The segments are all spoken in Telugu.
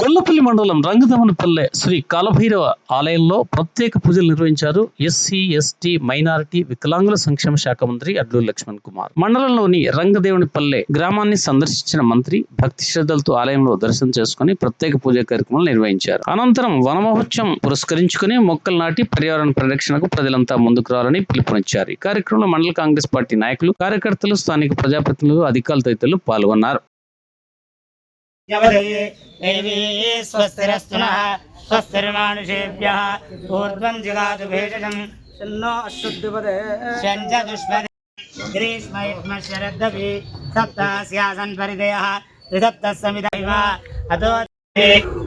గొల్లపల్లి మండలం రంగదమనపల్లె శ్రీ కాలభైరవ ఆలయంలో ప్రత్యేక పూజలు నిర్వహించారు ఎస్సీ ఎస్టీ మైనారిటీ వికలాంగుల సంక్షేమ శాఖ మంత్రి అడ్లూరు లక్ష్మణ్ కుమార్. మండలంలోని రంగదేవునిపల్లె గ్రామాన్ని సందర్శించిన మంత్రి భక్తి శ్రద్ధలతో ఆలయంలో దర్శనం చేసుకుని ప్రత్యేక పూజా కార్యక్రమాలు నిర్వహించారు. అనంతరం వనమహోత్సవం పురస్కరించుకుని మొక్కలు నాటి పర్యావరణ పరిరక్షణకు ప్రజలంతా ముందుకు రావాలని పిలుపునిచ్చారు. ఈ కార్యక్రమంలో మండల కాంగ్రెస్ పార్టీ నాయకులు కార్యకర్తలు స్థానిక ప్రజాప్రతినిధులు అధికారులు తదితరులు పాల్గొన్నారు. दैवी स्वस्तिरस्तु स्वस्तिर्मानुषेभ्यः ऊर्ध्वं जिगातु भेषजं अशुद्धिपदे। शञ्च दुष्पदे ग्रीष्मयुष्मशरद्दपि सप्तास्यासन् परिदयः त्रिसप्तः समिदैव अतो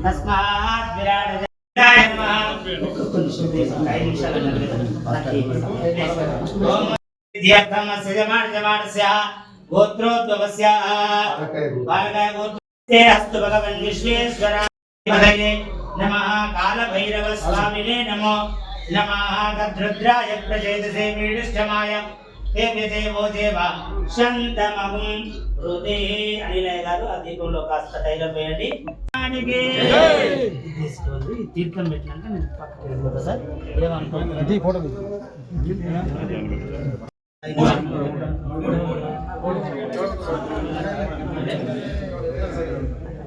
तस्मात् विराट गोत्रोद्भवस्य। गोत्र పదయే నమః కాలభైరవ స్వామినే నమో నమః గద్రుద్రాయ ప్రచేతసే మీడుష్టమాయ దేవ్య దేవో దేవ శాంతమహం హృదే అనిలయ గారు ఆ దీపంలో కాస్త తైలం వేయండి. తీసుకోండి. తీర్థం పెట్టినాక నేను పక్కకి వెళ్ళిపోతా సార్. ఏమనుకోండి